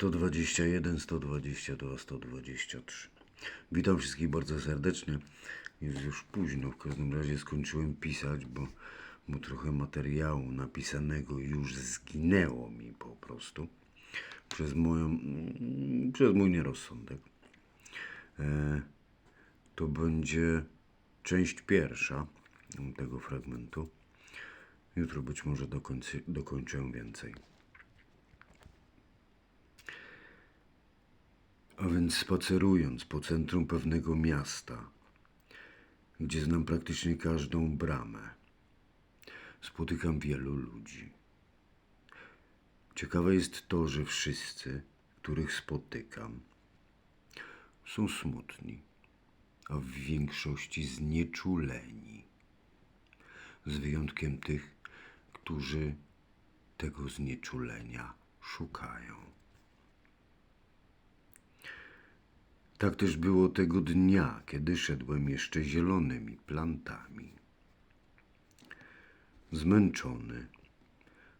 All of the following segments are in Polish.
121, 122, 123. Witam wszystkich bardzo serdecznie. Jest już późno, w każdym razie skończyłem pisać, bo, bo trochę materiału napisanego już zginęło mi po prostu przez moją, przez mój nierozsądek. E, to będzie część pierwsza tego fragmentu. Jutro być może dokończy, dokończę więcej. A więc spacerując po centrum pewnego miasta, gdzie znam praktycznie każdą bramę, spotykam wielu ludzi. Ciekawe jest to, że wszyscy, których spotykam, są smutni, a w większości znieczuleni. Z wyjątkiem tych, którzy tego znieczulenia szukają. Tak też było tego dnia, kiedy szedłem jeszcze zielonymi plantami. Zmęczony,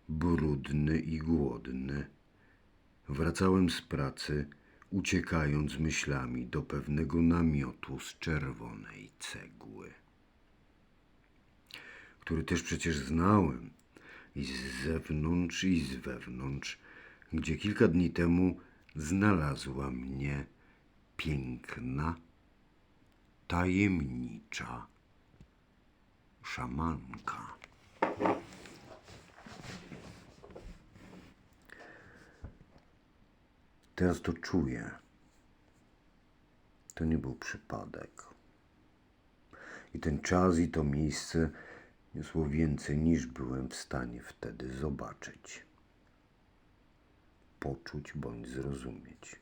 brudny i głodny, wracałem z pracy, uciekając myślami do pewnego namiotu z czerwonej cegły, który też przecież znałem i z zewnątrz, i z wewnątrz, gdzie kilka dni temu znalazła mnie piękna, tajemnicza szamanka. Teraz to czuję. To nie był przypadek. I ten czas i to miejsce niosło więcej niż byłem w stanie wtedy zobaczyć, poczuć bądź zrozumieć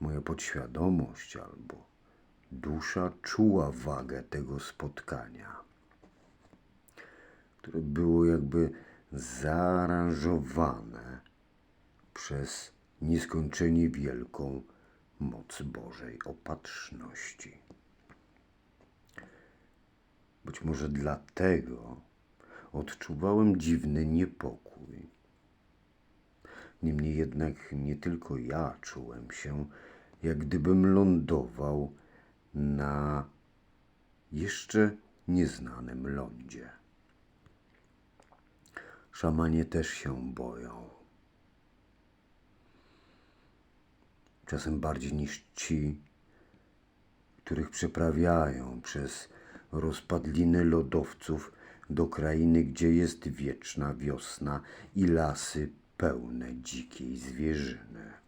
moja podświadomość albo dusza czuła wagę tego spotkania, które było jakby zaaranżowane przez nieskończenie wielką moc Bożej opatrzności. Być może dlatego odczuwałem dziwny niepokój. Niemniej jednak nie tylko ja czułem się, jak gdybym lądował na jeszcze nieznanym lądzie. Szamanie też się boją. Czasem bardziej niż ci, których przeprawiają przez rozpadliny lodowców do krainy, gdzie jest wieczna wiosna i lasy pełne dzikiej zwierzyny.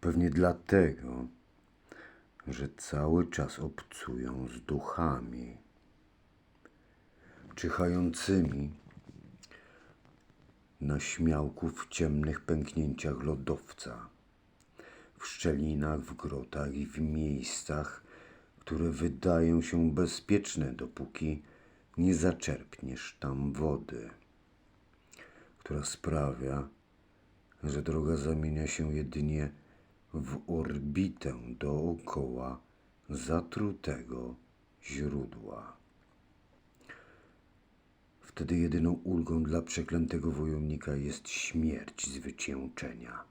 Pewnie dlatego, że cały czas obcują z duchami, czyhającymi na śmiałków w ciemnych pęknięciach lodowca, w szczelinach, w grotach i w miejscach, które wydają się bezpieczne, dopóki nie zaczerpniesz tam wody, która sprawia, że droga zamienia się jedynie w orbitę dookoła zatrutego źródła. Wtedy jedyną ulgą dla przeklętego wojownika jest śmierć z wycieńczenia,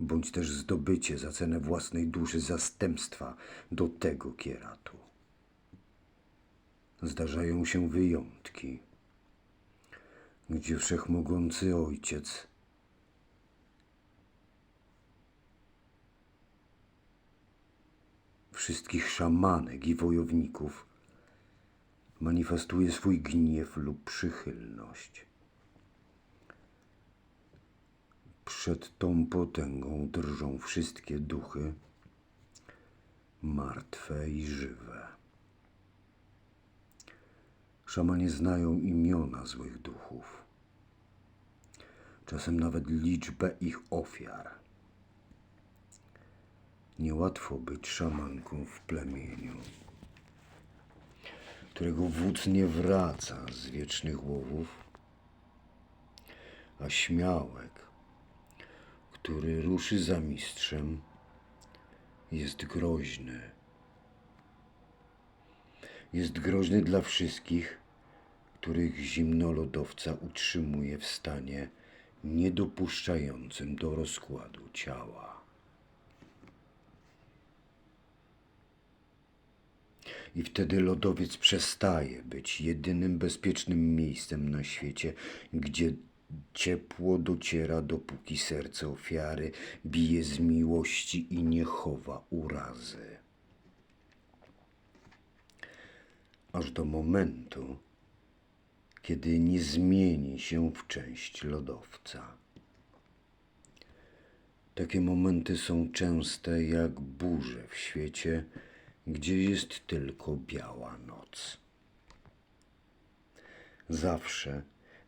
bądź też zdobycie za cenę własnej duszy zastępstwa do tego kieratu. Zdarzają się wyjątki, gdzie wszechmogący ojciec wszystkich szamanek i wojowników manifestuje swój gniew lub przychylność. Przed tą potęgą drżą wszystkie duchy, martwe i żywe. Szamanie znają imiona złych duchów, czasem nawet liczbę ich ofiar. Niełatwo być szamanką w plemieniu, którego wódz nie wraca z wiecznych łowów, a śmiałek, który ruszy za mistrzem, jest groźny. Jest groźny dla wszystkich, których zimno lodowca utrzymuje w stanie niedopuszczającym do rozkładu ciała. I wtedy lodowiec przestaje być jedynym bezpiecznym miejscem na świecie, gdzie ciepło dociera, dopóki serce ofiary bije z miłości i nie chowa urazy. Aż do momentu, kiedy nie zmieni się w część lodowca. Takie momenty są częste jak burze w świecie, gdzie jest tylko biała noc. Zawsze,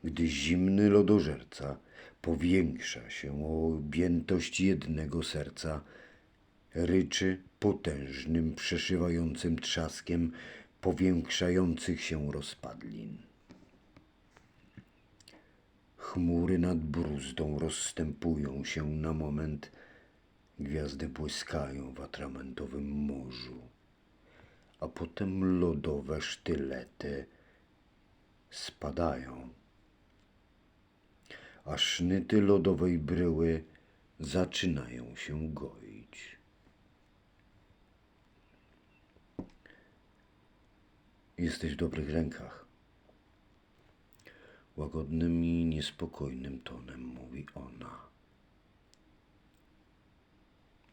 gdy zimny lodożerca powiększa się o objętość jednego serca, ryczy potężnym, przeszywającym trzaskiem powiększających się rozpadlin. Chmury nad bruzdą rozstępują się na moment, gwiazdy błyskają w atramentowym morzu, a potem lodowe sztylety spadają, a sznyty lodowej bryły zaczynają się goić. Jesteś w dobrych rękach. Łagodnym i niespokojnym tonem mówi ona.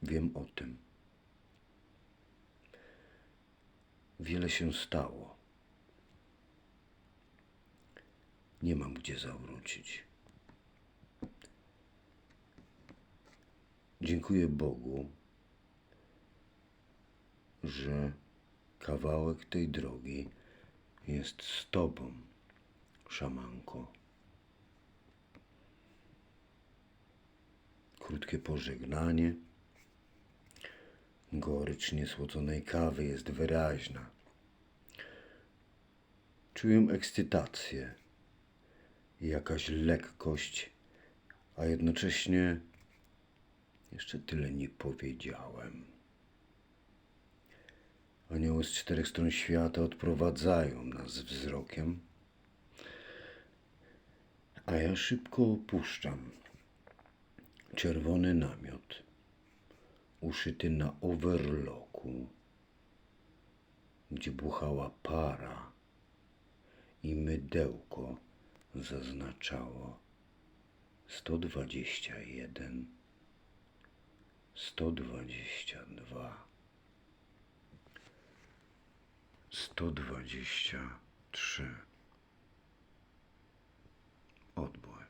Wiem o tym. Wiele się stało. Nie mam gdzie zawrócić. Dziękuję Bogu, że kawałek tej drogi jest z Tobą, szamanko. Krótkie pożegnanie. Gorycz niesłodzonej kawy jest wyraźna. Czuję ekscytację jakaś lekkość, a jednocześnie jeszcze tyle nie powiedziałem. Anioły z czterech stron świata odprowadzają nas wzrokiem, a ja szybko opuszczam czerwony namiot, uszyty na overlocku, gdzie buchała para i mydełko zaznaczało 121, 122, 123. Odbór.